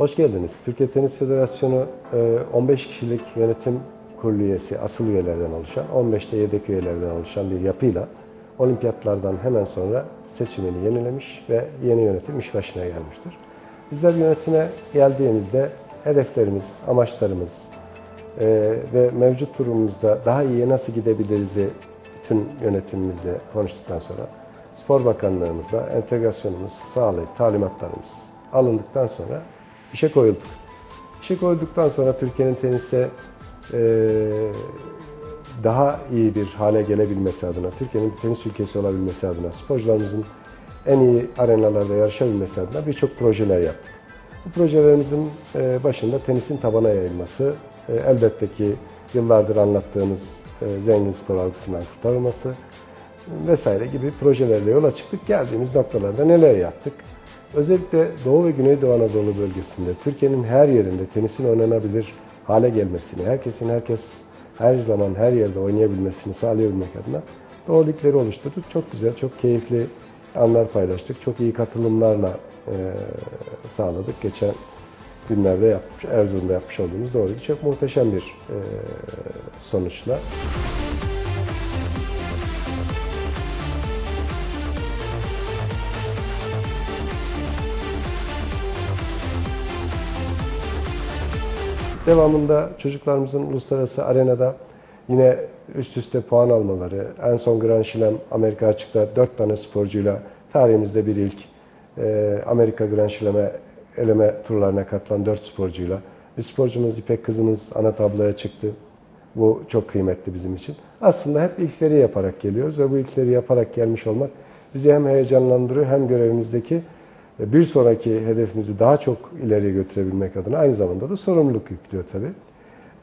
Hoş geldiniz. Türkiye Tenis Federasyonu 15 e, kişilik yönetim kurulu üyesi, asıl üyelerden oluşan, 15'te yedek üyelerden oluşan bir yapıyla olimpiyatlardan hemen sonra seçimini yenilemiş ve yeni yönetim iş başına gelmiştir. Bizler yönetime geldiğimizde hedeflerimiz, amaçlarımız e, ve mevcut durumumuzda daha iyi nasıl gidebiliriz'i bütün yönetimimizle konuştuktan sonra Spor Bakanlığımızla entegrasyonumuz sağlayıp talimatlarımız alındıktan sonra işe koyulduk. İşe koyulduktan sonra Türkiye'nin tenise e, daha iyi bir hale gelebilmesi adına, Türkiye'nin bir tenis ülkesi olabilmesi adına, sporcularımızın en iyi arenalarda yarışabilmesi adına birçok projeler yaptık. Bu projelerimizin e, başında tenisin tabana yayılması, e, elbette ki yıllardır anlattığımız zengin spor algısından kurtarılması vesaire gibi projelerle yola çıktık. Geldiğimiz noktalarda neler yaptık? Özellikle Doğu ve Güneydoğu Anadolu bölgesinde Türkiye'nin her yerinde tenisin oynanabilir hale gelmesini, herkesin herkes her zaman her yerde oynayabilmesini sağlayabilmek adına Doğu ligleri oluşturduk. Çok güzel, çok keyifli anlar paylaştık. Çok iyi katılımlarla e, sağladık. Geçen günlerde yapmış, Erzurum'da yapmış olduğumuz Doğu Ligi çok muhteşem bir e, sonuçla. Devamında çocuklarımızın uluslararası arenada yine üst üste puan almaları, en son Grand Slam Amerika açıkta 4 tane sporcuyla tarihimizde bir ilk e, Amerika Grand Slam'e eleme turlarına katılan 4 sporcuyla. Bir sporcumuz İpek kızımız ana tabloya çıktı. Bu çok kıymetli bizim için. Aslında hep ilkleri yaparak geliyoruz ve bu ilkleri yaparak gelmiş olmak bizi hem heyecanlandırıyor hem görevimizdeki bir sonraki hedefimizi daha çok ileriye götürebilmek adına aynı zamanda da sorumluluk yüklüyor tabii.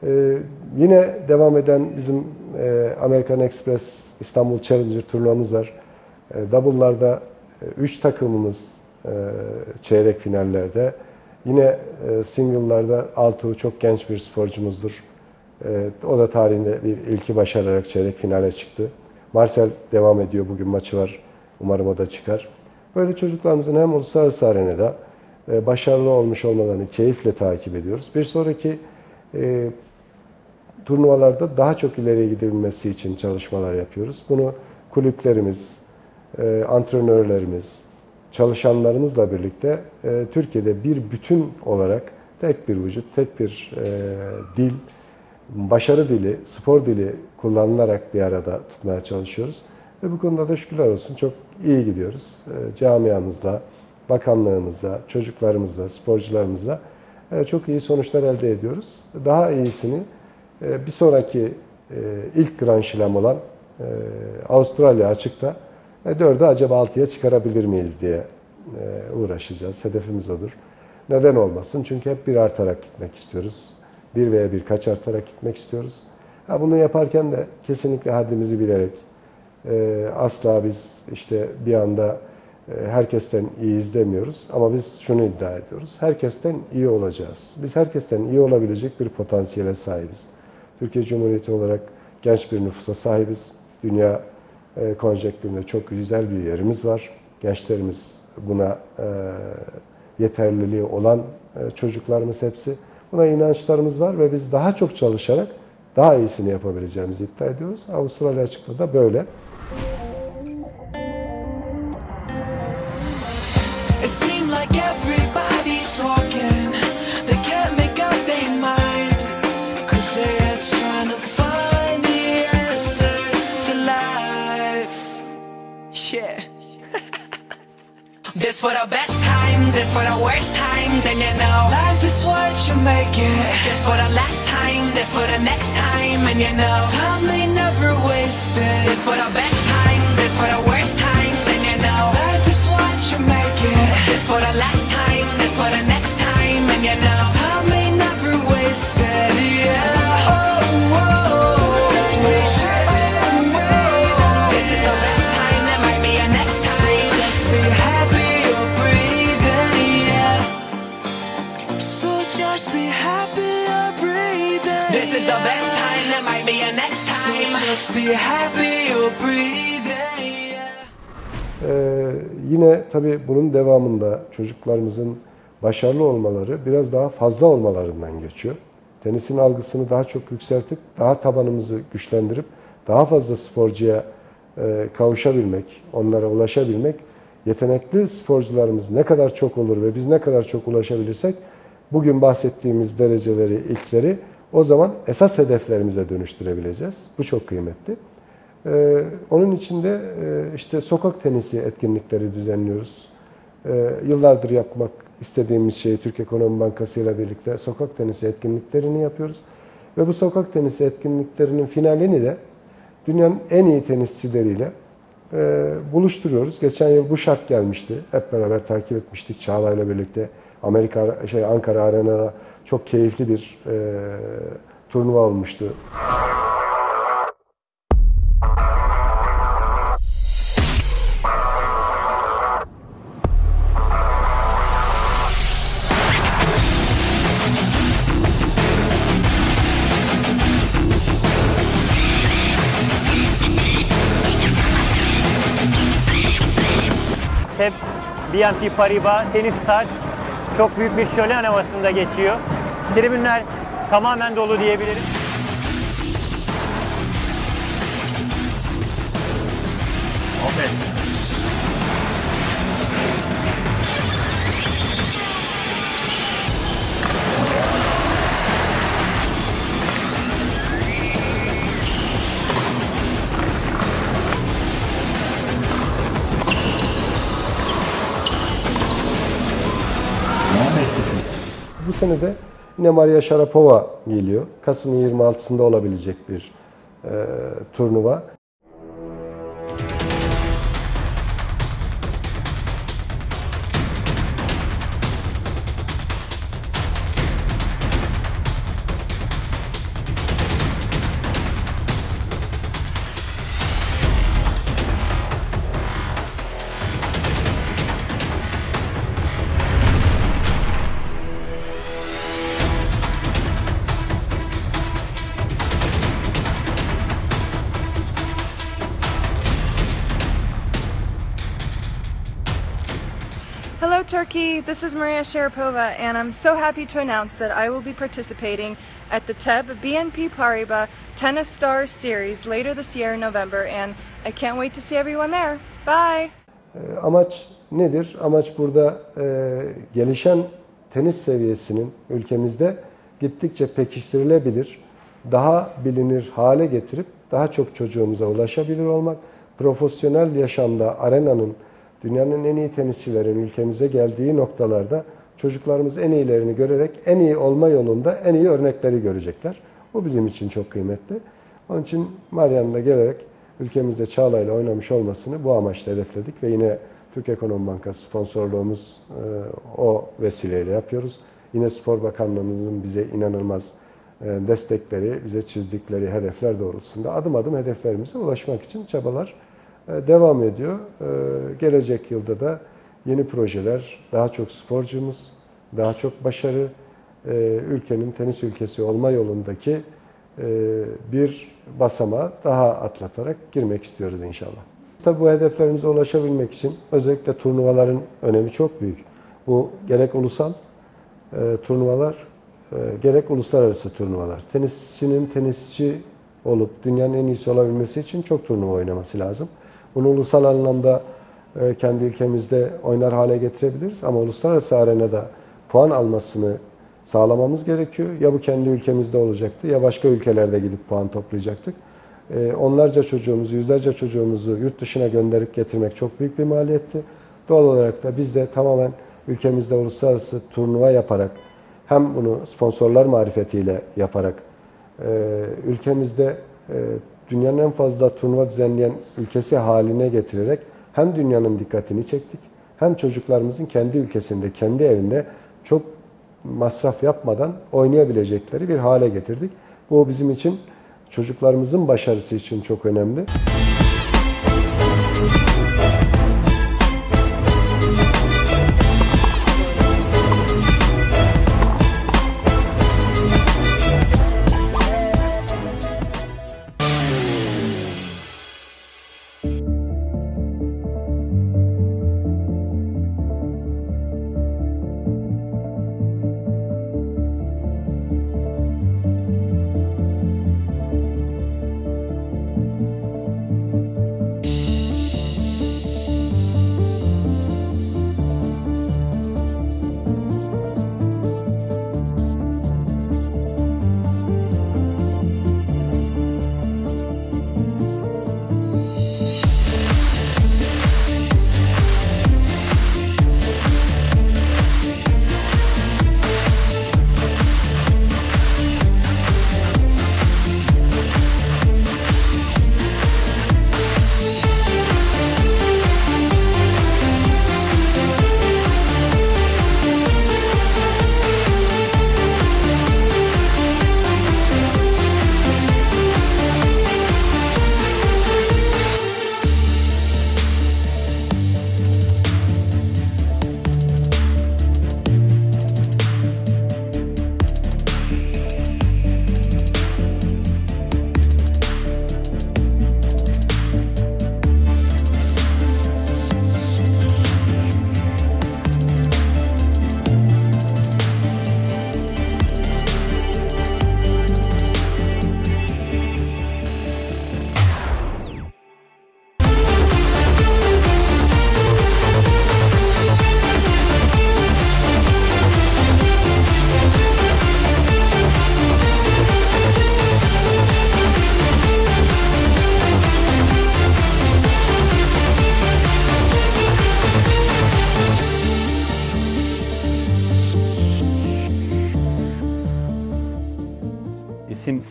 Ee, yine devam eden bizim e, American Express İstanbul Challenger turnuvamız var. E, Double'larda 3 e, takımımız e, çeyrek finallerde. Yine single'larda Altuğ çok genç bir sporcumuzdur. O da tarihinde bir ilki başararak çeyrek finale çıktı. Marcel devam ediyor. Bugün maçı var. Umarım o da çıkar. Böyle çocuklarımızın hem uluslararası arenada e, başarılı olmuş olmalarını keyifle takip ediyoruz. Bir sonraki e, turnuvalarda daha çok ileriye gidebilmesi için çalışmalar yapıyoruz. Bunu kulüplerimiz, e, antrenörlerimiz, çalışanlarımızla birlikte e, Türkiye'de bir bütün olarak tek bir vücut, tek bir e, dil, başarı dili, spor dili kullanılarak bir arada tutmaya çalışıyoruz. Ve bu konuda da şükürler olsun çok iyi gidiyoruz. E, camiamızla, bakanlığımızla, çocuklarımızla, sporcularımızla e, çok iyi sonuçlar elde ediyoruz. Daha iyisini e, bir sonraki ilk Grand Slam olan Avustralya açıkta 4'ü acaba 6'ya çıkarabilir miyiz diye uğraşacağız. Hedefimiz odur. Neden olmasın? Çünkü hep bir artarak gitmek istiyoruz. Bir veya birkaç artarak gitmek istiyoruz. Bunu yaparken de kesinlikle haddimizi bilerek, asla biz işte bir anda e, herkesten iyi izlemiyoruz ama biz şunu iddia ediyoruz. Herkesten iyi olacağız. Biz herkesten iyi olabilecek bir potansiyele sahibiz. Türkiye Cumhuriyeti olarak genç bir nüfusa sahibiz. Dünya e, konjektüründe çok güzel bir yerimiz var. Gençlerimiz buna e, yeterliliği olan çocuklarımız hepsi. Buna inançlarımız var ve biz daha çok çalışarak daha iyisini yapabileceğimizi iddia ediyoruz. Avustralya açıkta da böyle. This for the best times, it's for the worst times, and you know Life is what you make it. This for the last time, this for the next time, and you know Time ain't never wasted This for the best times, this for the worst times, and you know Life is what you make it. This for the last time, this for the next time, and you know Time ain't never wasted, Ee, yine tabii bunun devamında çocuklarımızın başarılı olmaları biraz daha fazla olmalarından geçiyor. Tenisin algısını daha çok yükseltip, daha tabanımızı güçlendirip, daha fazla sporcuya e, kavuşabilmek, onlara ulaşabilmek, yetenekli sporcularımız ne kadar çok olur ve biz ne kadar çok ulaşabilirsek, bugün bahsettiğimiz dereceleri, ilkleri o zaman esas hedeflerimize dönüştürebileceğiz. Bu çok kıymetli. Ee, onun için de e, işte sokak tenisi etkinlikleri düzenliyoruz. Ee, yıllardır yapmak istediğimiz şeyi Türk Ekonomi Bankası ile birlikte sokak tenisi etkinliklerini yapıyoruz. Ve bu sokak tenisi etkinliklerinin finalini de dünyanın en iyi tenisçileriyle e, buluşturuyoruz. Geçen yıl bu şart gelmişti. Hep beraber takip etmiştik Çağla ile birlikte. Amerika şey Ankara Arena'da çok keyifli bir e, turnuva olmuştu. Hep BNP Paribas Tenis Stars çok büyük bir şölen havasında geçiyor. Tribünler tamamen dolu diyebilirim. Bu sene de yine Maria Sharapova geliyor. Kasım'ın 26'sında olabilecek bir e, turnuva. Turkey. This is Maria Sharapova, and I'm so happy to announce that I will be participating at the TEB BNP Paribas Tennis Stars Series later this year in November, and I can't wait to see everyone there. Bye. E, Amaç nedir? Amaç burada e, gelişen tenis seviyesinin ülkemizde gittikçe pekiştirilebilir, daha bilinir hale getirip daha çok çocuğumuza ulaşabilir olmak, profesyonel yaşamda arenanın dünyanın en iyi tenisçilerin ülkemize geldiği noktalarda çocuklarımız en iyilerini görerek en iyi olma yolunda en iyi örnekleri görecekler. Bu bizim için çok kıymetli. Onun için Maria'nın da gelerek ülkemizde Çağla ile oynamış olmasını bu amaçla hedefledik ve yine Türk Ekonomi Bankası sponsorluğumuz e, o vesileyle yapıyoruz. Yine Spor Bakanlığımızın bize inanılmaz e, destekleri, bize çizdikleri hedefler doğrultusunda adım adım hedeflerimize ulaşmak için çabalar devam ediyor. E, Gelecek yılda da yeni projeler, daha çok sporcumuz, daha çok başarı, e, ülkenin tenis ülkesi olma yolundaki bir basamağa daha atlatarak girmek istiyoruz inşallah. Tabii bu hedeflerimize ulaşabilmek için özellikle turnuvaların önemi çok büyük. Bu gerek ulusal turnuvalar, gerek uluslararası turnuvalar. Tenisçinin tenisçi olup dünyanın en iyisi olabilmesi için çok turnuva oynaması lazım. Bunu ulusal anlamda e, kendi ülkemizde oynar hale getirebiliriz ama uluslararası arenada puan almasını sağlamamız gerekiyor. Ya bu kendi ülkemizde olacaktı ya başka ülkelerde gidip puan toplayacaktık. E, Onlarca çocuğumuzu, yüzlerce çocuğumuzu yurt dışına gönderip getirmek çok büyük bir maliyetti. Doğal olarak da biz de tamamen ülkemizde uluslararası turnuva yaparak hem bunu sponsorlar marifetiyle yaparak e, ülkemizde dünyanın en fazla turnuva düzenleyen ülkesi haline getirerek hem dünyanın dikkatini çektik hem çocuklarımızın kendi ülkesinde, kendi evinde çok masraf yapmadan oynayabilecekleri bir hale getirdik. Bu bizim için çocuklarımızın başarısı için çok önemli.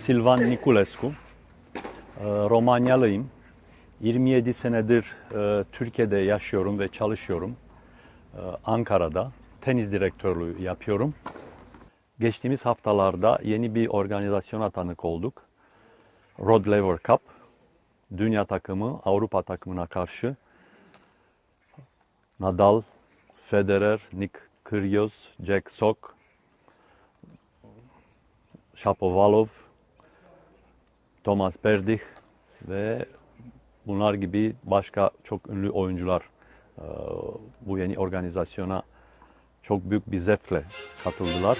Silvan Niculescu. Ee, Romanyalıyım. 27 senedir e, Türkiye'de yaşıyorum ve çalışıyorum. Ee, Ankara'da tenis direktörlüğü yapıyorum. Geçtiğimiz haftalarda yeni bir organizasyona tanık olduk. Rod Laver Cup. Dünya takımı Avrupa takımına karşı Nadal, Federer, Nick Kyrgios, Jack Sock, Shapovalov, Thomas Berdych ve bunlar gibi başka çok ünlü oyuncular e, bu yeni organizasyona çok büyük bir zevkle katıldılar.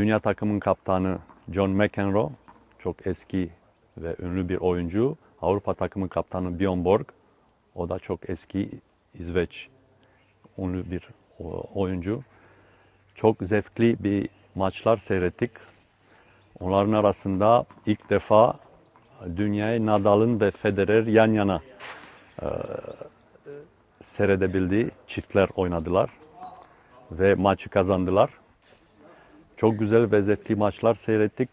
Dünya takımın kaptanı John McEnroe çok eski ve ünlü bir oyuncu. Avrupa takımın kaptanı Björn Borg o da çok eski İsveç ünlü bir oyuncu. Çok zevkli bir maçlar seyrettik. Onların arasında ilk defa dünyayı Nadal'ın ve Federer yan yana e, seyredebildiği çiftler oynadılar ve maçı kazandılar. Çok güzel ve zevkli maçlar seyrettik.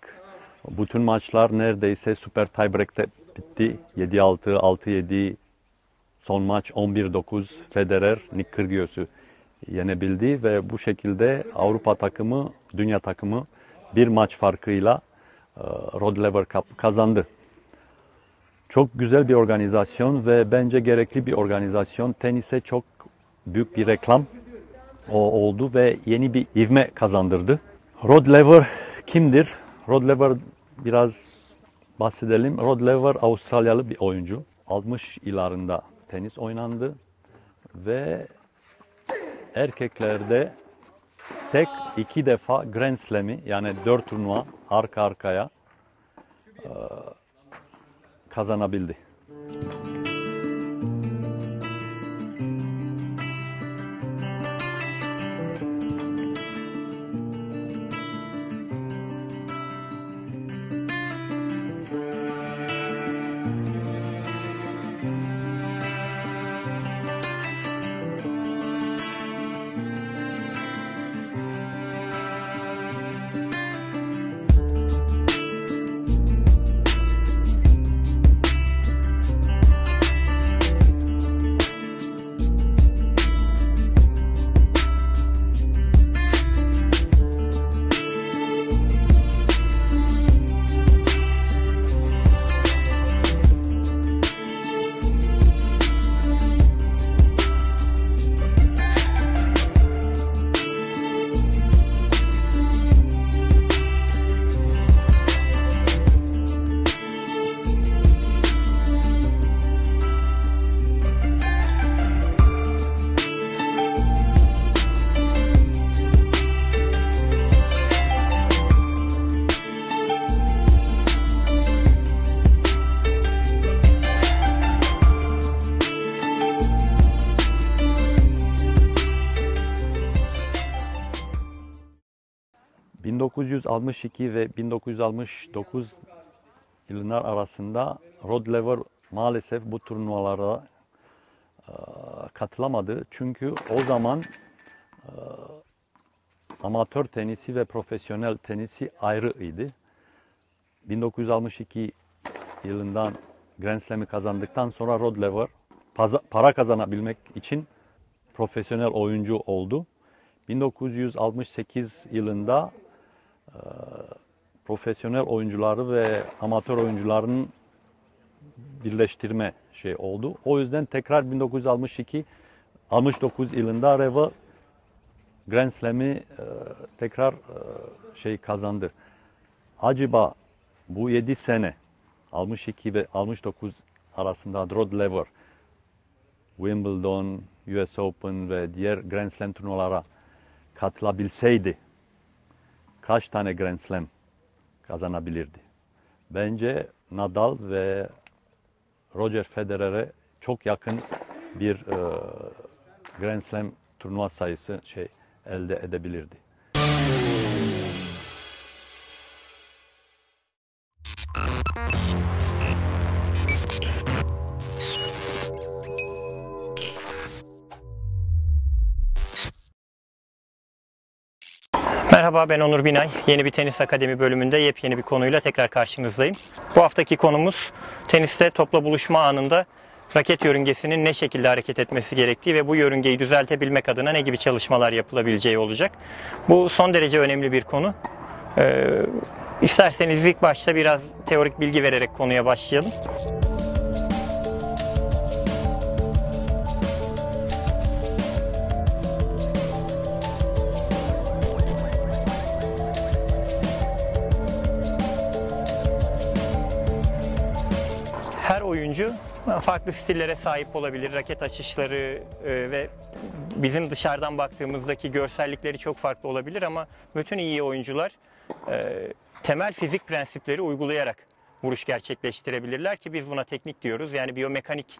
Bütün maçlar neredeyse süper tiebreak'te bitti. 7-6, 6-7, son maç 11-9 Federer Nick Kyrgios'u yenebildi ve bu şekilde Avrupa takımı, dünya takımı bir maç farkıyla e, Rod Laver Cup kazandı. Çok güzel bir organizasyon ve bence gerekli bir organizasyon. Tenise çok büyük bir reklam oldu ve yeni bir ivme kazandırdı. Rod Laver kimdir? Rod Laver biraz bahsedelim. Rod Laver Avustralyalı bir oyuncu. 60 yıllarında tenis oynandı ve erkeklerde tek iki defa Grand Slam'i yani dört turnuva arka arkaya kazanabildi. ...1962 ve 1969 yıllar arasında Rod Laver maalesef bu turnuvalara e, katılamadı. Çünkü o zaman e, amatör tenisi ve profesyonel tenisi ayrıydı. 1962 yılından Grand Slam'i kazandıktan sonra Rod Laver para kazanabilmek için profesyonel oyuncu oldu. 1968 yılında profesyonel oyuncuları ve amatör oyuncuların birleştirme şey oldu. O yüzden tekrar 1962 69 yılında Reva Grand Slam'i e, tekrar e, şey kazandı. Acaba bu 7 sene 62 ve 69 arasında Rod Laver Wimbledon, US Open ve diğer Grand Slam turnuvalara katılabilseydi kaç tane Grand Slam kazanabilirdi? Bence Nadal ve Roger Federer'e çok yakın bir e, Grand Slam turnuva sayısı şey elde edebilirdi. Merhaba ben Onur Binay. Yeni bir Tenis Akademi bölümünde yepyeni bir konuyla tekrar karşınızdayım. Bu haftaki konumuz teniste topla buluşma anında raket yörüngesinin ne şekilde hareket etmesi gerektiği ve bu yörüngeyi düzeltebilmek adına ne gibi çalışmalar yapılabileceği olacak. Bu son derece önemli bir konu. Ee, isterseniz ilk başta biraz teorik bilgi vererek konuya başlayalım. Oyuncu farklı stillere sahip olabilir. Raket açışları e, ve bizim dışarıdan baktığımızdaki görsellikleri çok farklı olabilir ama bütün iyi oyuncular e, temel fizik prensipleri uygulayarak vuruş gerçekleştirebilirler ki biz buna teknik diyoruz. Yani biyomekanik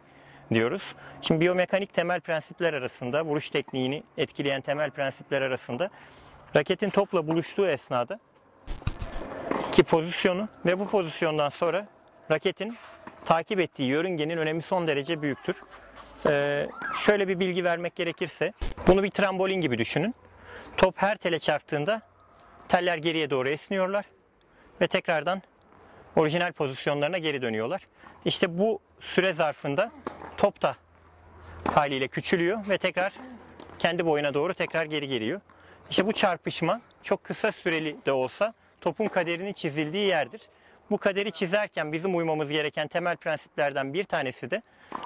diyoruz. Şimdi biyomekanik temel prensipler arasında vuruş tekniğini etkileyen temel prensipler arasında raketin topla buluştuğu esnada ki pozisyonu ve bu pozisyondan sonra raketin takip ettiği yörüngenin önemi son derece büyüktür. Ee, şöyle bir bilgi vermek gerekirse, bunu bir trambolin gibi düşünün. Top her tele çarptığında teller geriye doğru esniyorlar ve tekrardan orijinal pozisyonlarına geri dönüyorlar. İşte bu süre zarfında top da haliyle küçülüyor ve tekrar kendi boyuna doğru tekrar geri geliyor. İşte bu çarpışma çok kısa süreli de olsa topun kaderini çizildiği yerdir. Bu kaderi çizerken bizim uymamız gereken temel prensiplerden bir tanesi de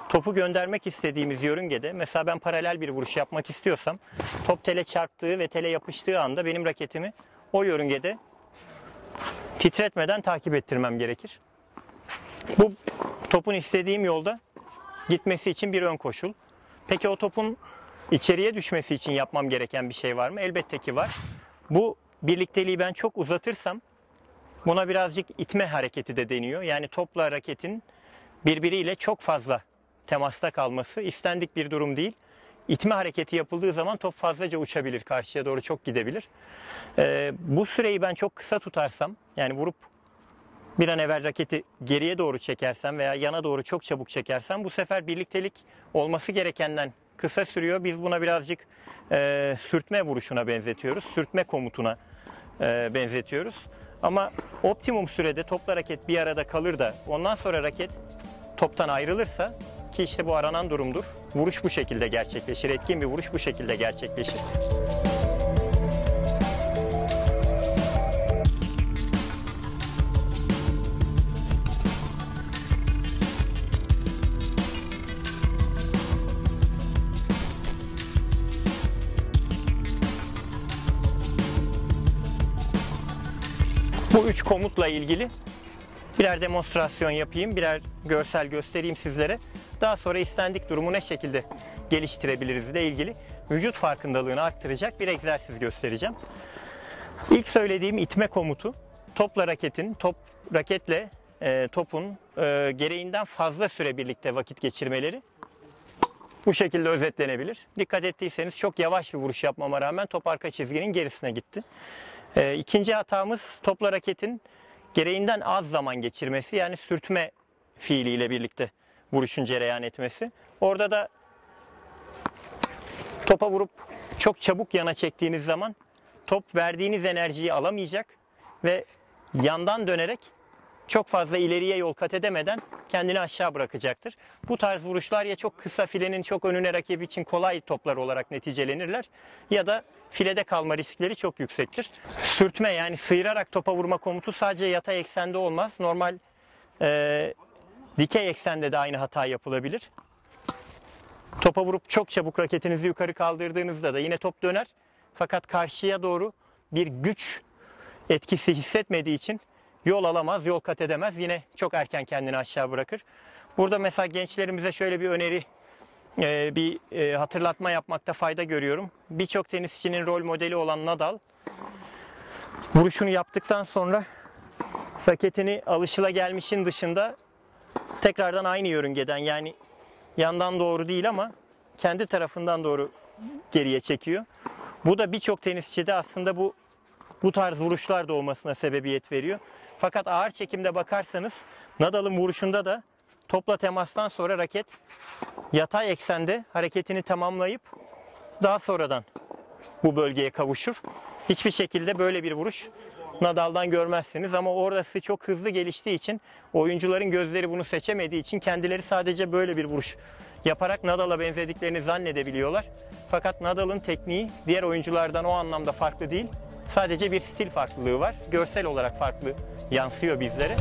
topu göndermek istediğimiz yörüngede mesela ben paralel bir vuruş yapmak istiyorsam top tele çarptığı ve tele yapıştığı anda benim raketimi o yörüngede titretmeden takip ettirmem gerekir. Bu topun istediğim yolda gitmesi için bir ön koşul. Peki o topun içeriye düşmesi için yapmam gereken bir şey var mı? Elbette ki var. Bu birlikteliği ben çok uzatırsam Buna birazcık itme hareketi de deniyor. Yani topla raketin birbiriyle çok fazla temasta kalması istendik bir durum değil. İtme hareketi yapıldığı zaman top fazlaca uçabilir, karşıya doğru çok gidebilir. Ee, bu süreyi ben çok kısa tutarsam, yani vurup bir an evvel raketi geriye doğru çekersem veya yana doğru çok çabuk çekersem bu sefer birliktelik olması gerekenden kısa sürüyor. Biz buna birazcık e, sürtme vuruşuna benzetiyoruz, sürtme komutuna e, benzetiyoruz. Ama optimum sürede topla raket bir arada kalır da ondan sonra raket toptan ayrılırsa ki işte bu aranan durumdur. Vuruş bu şekilde gerçekleşir. Etkin bir vuruş bu şekilde gerçekleşir. Bu üç komutla ilgili birer demonstrasyon yapayım, birer görsel göstereyim sizlere. Daha sonra istendik durumu ne şekilde geliştirebiliriz ile ilgili vücut farkındalığını arttıracak bir egzersiz göstereceğim. İlk söylediğim itme komutu topla raketin, top raketle e, topun e, gereğinden fazla süre birlikte vakit geçirmeleri bu şekilde özetlenebilir. Dikkat ettiyseniz çok yavaş bir vuruş yapmama rağmen top arka çizginin gerisine gitti. E, ikinci hatamız topla raketin gereğinden az zaman geçirmesi yani sürtme fiiliyle birlikte vuruşun cereyan etmesi. Orada da topa vurup çok çabuk yana çektiğiniz zaman top verdiğiniz enerjiyi alamayacak ve yandan dönerek çok fazla ileriye yol kat edemeden kendini aşağı bırakacaktır. Bu tarz vuruşlar ya çok kısa filenin çok önüne rakip için kolay toplar olarak neticelenirler ya da filede kalma riskleri çok yüksektir. Sürtme yani sıyırarak topa vurma komutu sadece yatay eksende olmaz. Normal e, dikey eksende de aynı hata yapılabilir. Topa vurup çok çabuk raketinizi yukarı kaldırdığınızda da yine top döner. Fakat karşıya doğru bir güç etkisi hissetmediği için yol alamaz, yol kat edemez. Yine çok erken kendini aşağı bırakır. Burada mesela gençlerimize şöyle bir öneri, e, bir e, hatırlatma yapmakta fayda görüyorum. Birçok tenisçinin rol modeli olan Nadal vuruşunu yaptıktan sonra raketini alışılagelmişin dışında tekrardan aynı yörüngeden yani yandan doğru değil ama kendi tarafından doğru geriye çekiyor. Bu da birçok tenisçide aslında bu bu tarz vuruşlar da olmasına sebebiyet veriyor. Fakat ağır çekimde bakarsanız Nadal'ın vuruşunda da topla temastan sonra raket yatay eksende hareketini tamamlayıp daha sonradan bu bölgeye kavuşur. Hiçbir şekilde böyle bir vuruş Nadal'dan görmezsiniz ama orası çok hızlı geliştiği için oyuncuların gözleri bunu seçemediği için kendileri sadece böyle bir vuruş yaparak Nadal'a benzediklerini zannedebiliyorlar. Fakat Nadal'ın tekniği diğer oyunculardan o anlamda farklı değil. Sadece bir stil farklılığı var. Görsel olarak farklı yansıyor bizlere.